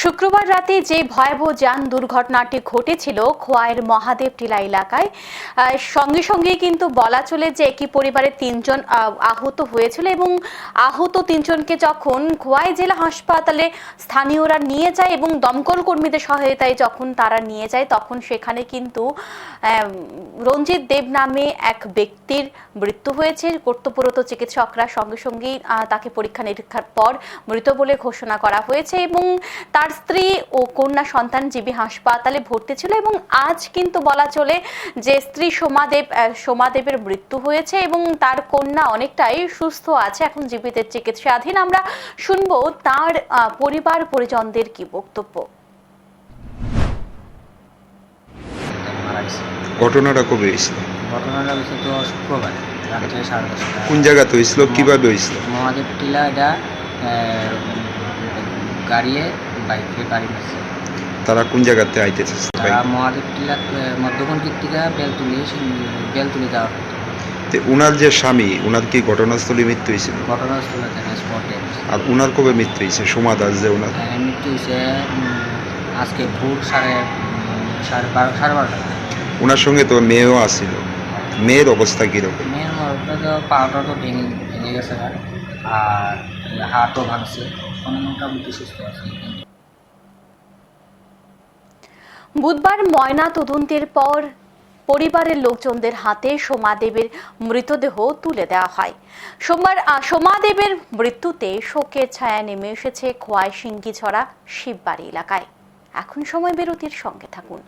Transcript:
শুক্রবার রাতে যে ভয়াবহ যান দুর্ঘটনাটি ঘটেছিল খোয়াইয়ের মহাদেব টিলা এলাকায় সঙ্গে সঙ্গে কিন্তু বলা চলে যে একই পরিবারের তিনজন আহত হয়েছিল এবং আহত তিনজনকে যখন খোয়াই জেলা হাসপাতালে স্থানীয়রা নিয়ে যায় এবং দমকল কর্মীদের সহায়তায় যখন তারা নিয়ে যায়, তখন সেখানে কিন্তু রঞ্জিত দেব নামে এক ব্যক্তির মৃত্যু হয়েছে। কর্তব্যরত চিকিৎসকরা সঙ্গে সঙ্গেই তাকে পরীক্ষা নিরীক্ষার পর মৃত বলে ঘোষণা করা হয়েছে এবং তার স্ত্রী ও কন্যা সন্তান জিবি হাসপাতালে ভর্তি ছিল এবং আজ কিন্তু বলা চলে যে স্ত্রী সোমাদেব সোমাদেবের মৃত্যু হয়েছে এবং তার কন্যা অনেকটাই সুস্থ আছে এখন জীবিতের চিকিৎসাধীন। আমরা শুনব তার পরিবার পরিজনদের কি বক্তব্য। ঘটনাটা কবে হয়েছিল? ঘটনাটা হয়েছে তো শুক্রবার রাত্রে সাড়ে দশটা কোন জায়গাতে হয়েছিল? কীভাবে হয়েছিল? মহাদেব টিলা এটা গাড়িয়ে বাইকে গাড়ি মারছে। তারা কোন জায়গাতে আইতেছে? তারা মহাদেব টিলা মধ্যগণ দিক থেকে বেলতুলি বেলতুলি যাওয়ার। তে উনার যে স্বামী উনার কি ঘটনাস্থলে মৃত্যু হয়েছিল ঘটনাস্থলে স্পটে আর উনার কবে মৃত্যু হয়েছে? সোমা দাস যে উনার? মৃত্যু হয়েছে আজকে ভোর সাড়ে সাড়ে বারো সাড়ে বারোটা। উনার সঙ্গে তো মেয়েও আসছিল মেয়ের অবস্থা কীরকম? মেয়ের মরটা তো পাওয়াটা তো ভেঙে ভেঙে গেছে আর হাতও ভাঙছে। কোনো মোটামুটি সুস্থ বুধবার ময়না তদন্তের পর পরিবারের লোকজনদের হাতে সোমাদেবের মৃতদেহ তুলে দেওয়া হয়। সোমবার সোমাদেবের মৃত্যুতে শোকের ছায়া নেমে এসেছে খোয়াই সিঙ্গিছড়া শিববাড়ি এলাকায়। এখন সময় বিরতির সঙ্গে থাকুন।